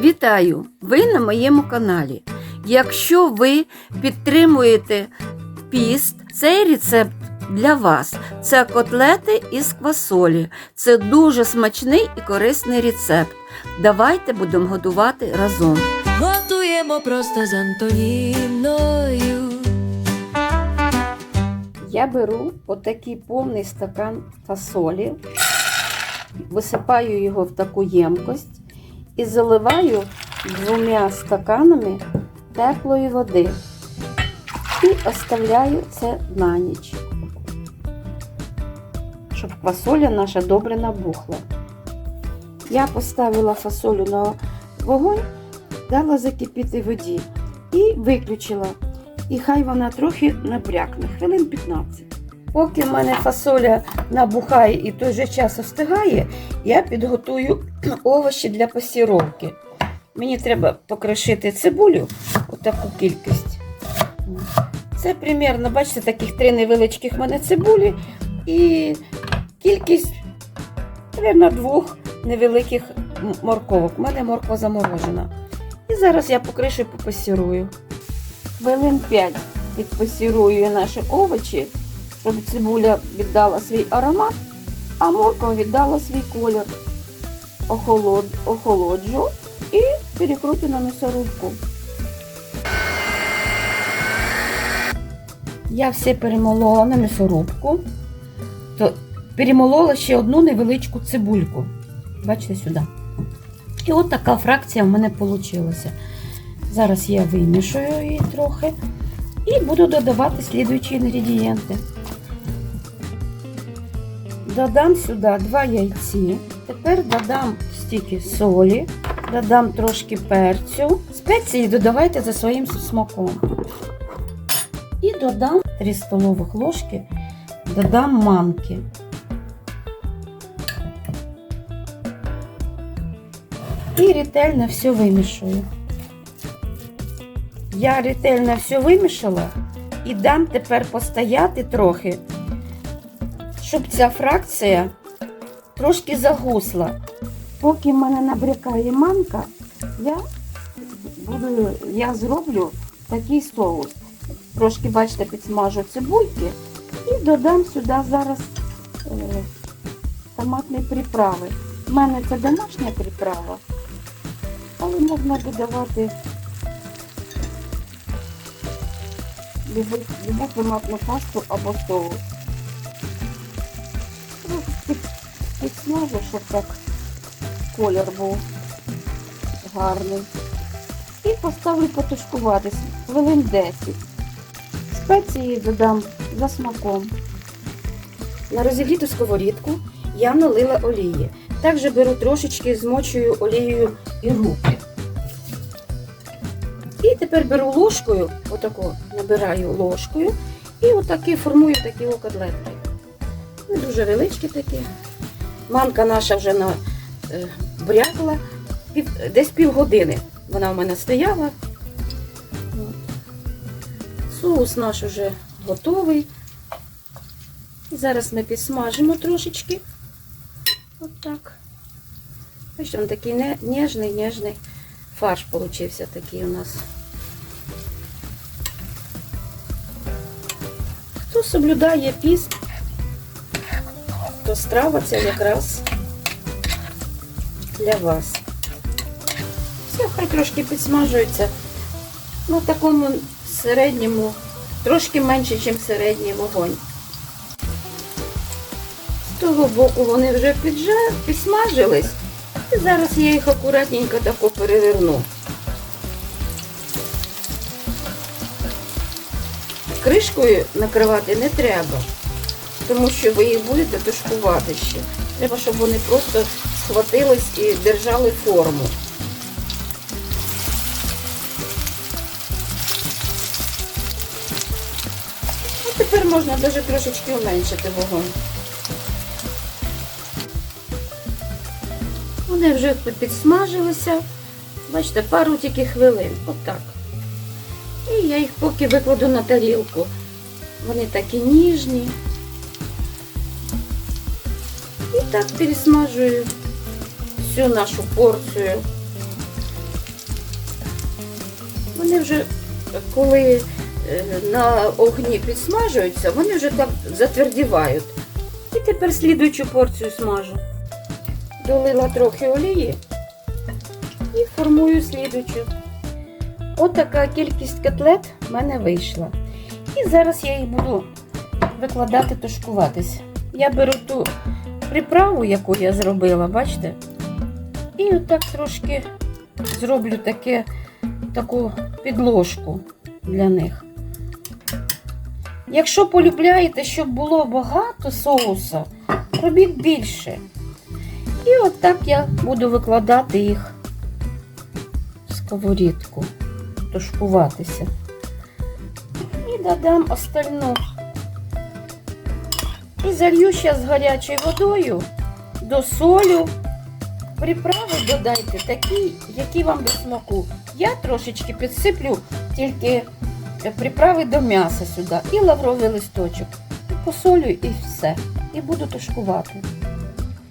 Вітаю! Ви на моєму каналі. Якщо ви підтримуєте піст, цей рецепт для вас. Це котлети із квасолі. Це дуже смачний і корисний рецепт. Давайте будемо готувати разом. Готуємо просто з Антоніною. Я беру отакий повний стакан фасолі, висипаю його в таку ємкость і заливаю двома стаканами теплої води і оставляю це на ніч, щоб фасоля наша добре набухла. Я поставила фасолю на вогонь, дала закипіти воді і виключила. І хай вона трохи набрякне, хвилин 15. Поки в мене фасоля набухає і той же час остигає, я підготую овочі для пасіровки. Мені треба покришити цибулю, отаку кількість. Це примерно, бачите, таких три невеличких в мене цибулі і кількість, мабуть, двох невеликих морковок. У мене морква заморожена. І зараз я покришу і попасірую. Хвилин 5 підпасірую наші овочі, щоб цибуля віддала свій аромат, а морква віддала свій колір. Охолод, охолоджу і перекрутю на м'ясорубку. Я все перемолола на м'ясорубку, то перемолола ще одну невеличку цибульку. Бачите сюди. І от така фракція в мене вийшла. Зараз я вимішую її трохи і буду додавати слідуючі інгредієнти. Додам сюди два яйці. Тепер додам стільки солі, додам трошки перцю. Спеції додавайте за своїм смаком. І додам 3 столових ложки, додам манки. І ретельно все вимішую. Я ретельно все вимішала і дам тепер постояти трохи, щоб ця фракція трошки загусла. Поки в мене набрякає манка, я, буду, я зроблю такий соус. Трошки, бачите, підсмажу цибульки і додам сюди зараз е, томатні приправи. У мене це домашня приправа, але можна додавати любу, томатну пасту або соус. Підсмажу, щоб так колір був гарний. І поставлю потушкуватись хвилин 10. Спеції додам за смаком. На розігріту сковорідку я налила олії. Також беру трошечки змочую олією і руки. І тепер беру ложкою, отаку набираю ложкою, і отакі формую такі котлетки. Не дуже величкі такі. Манка наша вже е, брякла десь півгодини. Вона в мене стояла. Соус наш вже готовий. І зараз ми підсмажимо трошечки. Отак. Бачите, він такий ніжний, ніжний фарш получився такий у нас. Хто соблюдає піст, то страва ця якраз для вас. Все, хай трошки підсмажується на такому середньому, трошки менше, ніж середній вогонь. З того боку вони вже піджа... підсмажились. І зараз я їх акуратненько тако переверну. Кришкою накривати не треба, тому що ви їх будете тушкувати ще. Треба, щоб вони просто схватились і держали форму. А тепер можна навіть трошечки уменшити вогонь. Вони вже підсмажилися. Бачите, пару тільки хвилин. Отак. І я їх поки викладу на тарілку. Вони такі ніжні. І так пересмажую всю нашу порцію Вони вже коли е, на огні підсмажуються, вони вже там затвердівають. І тепер слідуючу порцію смажу. Долила трохи олії і формую слідуючу. От кількість котлет в мене вийшла. І зараз я їх буду викладати тушкуватись. Я беру ту приправу, яку я зробила, бачите? І отак трошки зроблю таке, таку підложку для них. Якщо полюбляєте, щоб було багато соуса, робіть більше. І отак я буду викладати їх в сковорідку, тушкуватися. І додам остальну. І залью ще з гарячою водою, досолю. Приправи додайте такі, які вам до смаку. Я трошечки підсиплю тільки приправи до м'яса сюди і лавровий листочок. І посолю і все. І буду тушкувати.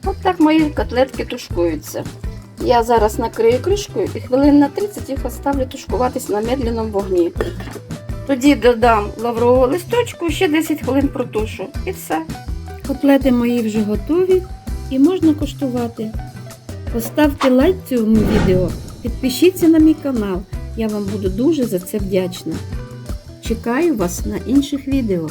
От так мої котлетки тушкуються. Я зараз накрию кришкою і хвилин на 30 їх оставлю тушкуватись на медленному вогні. Тоді додам лаврового листочку, ще 10 хвилин протушу. І все. Котлети мої вже готові і можна коштувати. Поставте лайк цьому відео, підпишіться на мій канал. Я вам буду дуже за це вдячна. Чекаю вас на інших відео.